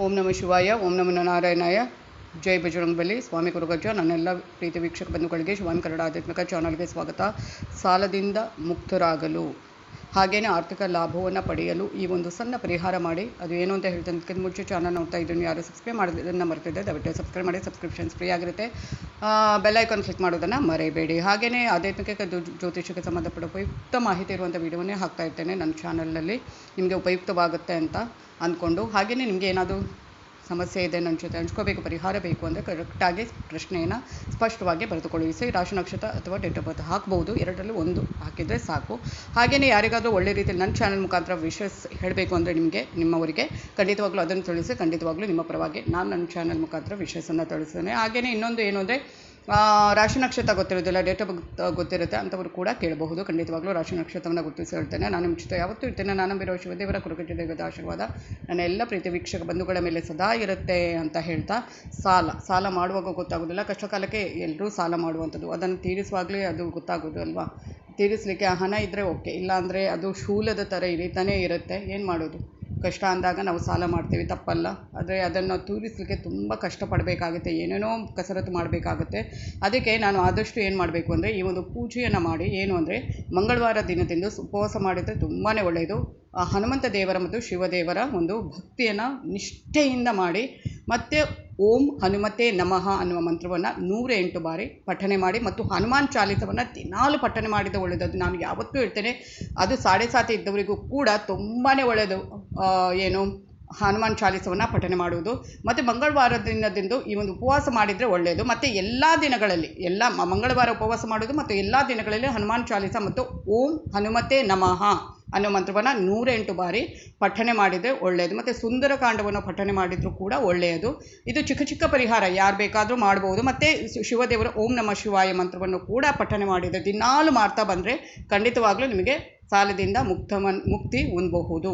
ಓಂ ನಮ ಶಿವಾಯ, ಓಂ ನಮಃ ನಾರಾಯಣಾಯ. ಜೈ ಬಜರಂಗ್ ಬಲಿ ಸ್ವಾಮಿ ಕುರುಗಜ್ಜ, ನನ್ನೆಲ್ಲ ಪ್ರೀತಿ ವೀಕ್ಷಕ ಬಂಧುಗಳಿಗೆ ಶಿವಾನ್ ಕನ್ನಡ ಆಧ್ಯಾತ್ಮಿಕ ಚಾನಲ್ಗೆ ಸ್ವಾಗತ. ಸಾಲದಿಂದ ಮುಕ್ತರಾಗಲು. ಹಾಗೆಯೇ ಆರ್ಥಿಕ ಲಾಭವನ್ನು ಪಡೆಯಲು ಈ ಒಂದು ಸಣ್ಣ ಪರಿಹಾರ ಮಾಡಿ. ಅದು ಏನು ಅಂತ ಹೇಳ್ತೇನೆ ಮುಂಚೆ ಚಾನಲ್ ನೋಡ್ತಾ ಇದ್ದೀನಿ. ಯಾರು ಸಬ್ಸ್ಕ್ರೈಬ್ ಮಾಡೋದನ್ನು ಮರ್ತಿದ್ದೆ ದಯವಿಟ್ಟು ಸಬ್ಸ್ಕ್ರೈಬ್ ಮಾಡಿ ಸಬ್ಸ್ಕ್ರಿಪ್ಷನ್ಸ್ ಫ್ರೀ ಆಗಿರುತ್ತೆ. ಬೆಲ್ ಐಕಾನ್ ಕ್ಲಿಕ್ ಮಾಡೋದನ್ನು ಮರೆಯಬೇಡಿ ಹಾಗೆಯೇ ಆಧ್ಯಾತ್ಮಿಕ ಜ್ಯೋ- ಜ್ಯೋತಿಷಕ್ಕೆ ಸಂಬಂಧಪಟ್ಟ ಉಪಯುಕ್ತ ಮಾಹಿತಿ ಇರುವಂಥ ವಿಡಿಯೋನೇ ಹಾಕ್ತಾ ಇರ್ತೇನೆ. ನನ್ನ ಚಾನಲ್ನಲ್ಲಿ ನಿಮಗೆ ಉಪಯುಕ್ತವಾಗುತ್ತೆ ಅಂತ ಅಂದ್ಕೊಂಡು. ಹಾಗೆಯೇ ನಿಮಗೆ ಏನಾದರೂ ಸಮಸ್ಯೆ ಇದೆ, ನನ್ನ ಜೊತೆ ಹಂಚ್ಕೋಬೇಕು, ಪರಿಹಾರ ಬೇಕು ಅಂದರೆ ಕರೆಕ್ಟಾಗಿ ಪ್ರಶ್ನೆಯನ್ನು ಸ್ಪಷ್ಟವಾಗಿ ಬರೆದುಕೊಳ್ಳಿ. ಸರಿ, ರಾಶಿ ನಕ್ಷತ್ರ ಅಥವಾ ಡೇಟ್ ಆಫ್ ಬರ್ತ್ ಹಾಕ್ಬೋದು. ಎರಡರಲ್ಲೂ ಒಂದು ಹಾಕಿದರೆ ಸಾಕು. ಹಾಗೆಯೇ ಯಾರಿಗಾದರೂ ಒಳ್ಳೆ ರೀತಿಯಲ್ಲಿ ನನ್ನ ಚಾನಲ್ ಮುಖಾಂತರ ವಿಷಸ್ ಹೇಳಬೇಕು ಅಂದರೆ ನಿಮಗೆ, ನಿಮ್ಮವರಿಗೆ ಖಂಡಿತವಾಗ್ಲೂ ಅದನ್ನು ತಿಳಿಸಿ, ಖಂಡಿತವಾಗ್ಲೂ ನಿಮ್ಮ ಪರವಾಗಿ ನಾನು ನನ್ನ ಚಾನಲ್ ಮುಖಾಂತರ ವಿಷಸನ್ನು ತಿಳಿಸ್ತೇನೆ. ಹಾಗೆಯೇ ಇನ್ನೊಂದು ಏನು ಅಂದರೆ ರಾಶಿ ನಕ್ಷತ್ರ ಗೊತ್ತಿರೋದಿಲ್ಲ ಡೇಟ್ ಆಫ್ ಬರ್ತ್ ಗೊತ್ತಿರುತ್ತೆ ಅಂಥವ್ರು ಕೂಡ ಕೇಳಬಹುದು. ಖಂಡಿತವಾಗ್ಲೂ ರಾಶಿ ನಕ್ಷತ್ರವನ್ನು ಗುರುತಿಸಿ ಹೇಳ್ತೇನೆ. ನಾನು ನಿಮ್ಮ ಯಾವತ್ತೂ ಇರ್ತೇನೆ. ನಾನು ನಂಬಿರೋ ಶಿವದೇವರ ಕುರುಗಜ್ಜ ದೇವದ ಆಶೀರ್ವಾದ. ನನ್ನ ಎಲ್ಲ ಪ್ರೀತಿ ವೀಕ್ಷಕ ಬಂಧುಗಳ ಮೇಲೆ ಸದಾ ಇರುತ್ತೆ ಅಂತ ಹೇಳ್ತಾ, ಸಾಲ ಸಾಲ ಮಾಡುವಾಗ ಗೊತ್ತಾಗೋದಿಲ್ಲ. ಕಷ್ಟ ಕಾಲಕ್ಕೆ ಎಲ್ಲರೂ ಸಾಲ ಮಾಡುವಂಥದ್ದು. ಅದನ್ನು ತೀರಿಸುವಾಗಲೇ ಅದು ಗೊತ್ತಾಗೋದು ಅಲ್ವಾ? ತೀರಿಸಲಿಕ್ಕೆ ಹಣ ಇದ್ದರೆ ಓಕೆ. ಇಲ್ಲಾಂದರೆ ಅದು ಶೂಲದ ಥರ ಇರಿತಾನೇ ಇರುತ್ತೆ. ಏನು ಮಾಡೋದು? ಕಷ್ಟ ಅಂದಾಗ ನಾವು ಸಾಲ ಮಾಡ್ತೀವಿ, ತಪ್ಪಲ್ಲ. ಆದರೆ ಅದನ್ನು ತೂರಿಸಲಿಕ್ಕೆ ತುಂಬ ಕಷ್ಟಪಡಬೇಕಾಗುತ್ತೆ, ಏನೇನೋ ಕಸರತ್ತು ಮಾಡಬೇಕಾಗುತ್ತೆ. ಅದಕ್ಕೆ ನಾನು ಆದಷ್ಟು ಏನು ಮಾಡಬೇಕು ಅಂದರೆ, ಈ ಒಂದು ಪೂಜೆಯನ್ನು ಮಾಡಿ, ಏನು ಅಂದರೆ, ಮಂಗಳವಾರ ದಿನದಿಂದ ಉಪವಾಸ ಮಾಡಿದರೆ ತುಂಬಾ ಒಳ್ಳೆಯದು ಹನುಮಂತ ದೇವರ ಮತ್ತು ಶಿವದೇವರ ಒಂದು ಭಕ್ತಿಯನ್ನು ನಿಷ್ಠೆಯಿಂದ ಮಾಡಿ ಮತ್ತು ಓಂ ಹನುಮತೆ ನಮಃ ಅನ್ನುವ ಮಂತ್ರವನ್ನು ನೂರ ಎಂಟು ಬಾರಿ ಪಠನೆ ಮಾಡಿ ಮತ್ತು ಹನುಮಾನ್ ಚಾಲಿಸವನ್ನು ದಿನಾಲು ಪಠನೆ ಮಾಡಿದ ಒಳ್ಳೆಯದು ನಾನು ಯಾವತ್ತೂ ಹೇಳ್ತೇನೆ, ಅದು ಸಾಡೆ ಸಾತಿ ಇದ್ದವರಿಗೂ ಕೂಡ ತುಂಬಾ ಒಳ್ಳೆಯದು ಏನು, ಹನುಮಾನ್ ಚಾಲಿಸವನ್ನು ಪಠನೆ ಮಾಡುವುದು. ಮತ್ತು ಮಂಗಳವಾರ ದಿನದಿಂದ ಈ ಒಂದು ಉಪವಾಸ ಮಾಡಿದರೆ ಒಳ್ಳೆಯದು ಮತ್ತು ಎಲ್ಲ ದಿನಗಳಲ್ಲಿ, ಎಲ್ಲ ಮಂಗಳವಾರ ಉಪವಾಸ ಮಾಡೋದು ಮತ್ತು ಎಲ್ಲ ದಿನಗಳಲ್ಲಿ ಹನುಮಾನ್ ಚಾಲಿಸ ಮತ್ತು ಓಂ ಹನುಮತೆ ನಮಃ. ಅನ್ನೋ ಮಂತ್ರವನ್ನು ನೂರೆಂಟು ಬಾರಿ ಪಠನೆ ಮಾಡಿದರೆ ಒಳ್ಳೆಯದು ಮತ್ತು ಸುಂದರಕಾಂಡವನ್ನು ಪಠನೆ ಮಾಡಿದರೂ ಕೂಡ ಒಳ್ಳೆಯದು ಇದು ಚಿಕ್ಕ ಚಿಕ್ಕ ಪರಿಹಾರ. ಯಾರು ಬೇಕಾದರೂ ಮಾಡ್ಬೋದು. ಮತ್ತು ಶಿವದೇವರ ಓಂ ನಮ ಶಿವಾಯ ಮಂತ್ರವನ್ನು ಕೂಡ ಪಠನೆ ಮಾಡಿದರೆ ದಿನಾಲು ಮಾಡ್ತಾ ಬಂದರೆ ಖಂಡಿತವಾಗ್ಲೂ ನಿಮಗೆ ಸಾಲದಿಂದ ಮುಕ್ತ ಮುಕ್ತಿ ಹೊಂದಬಹುದು.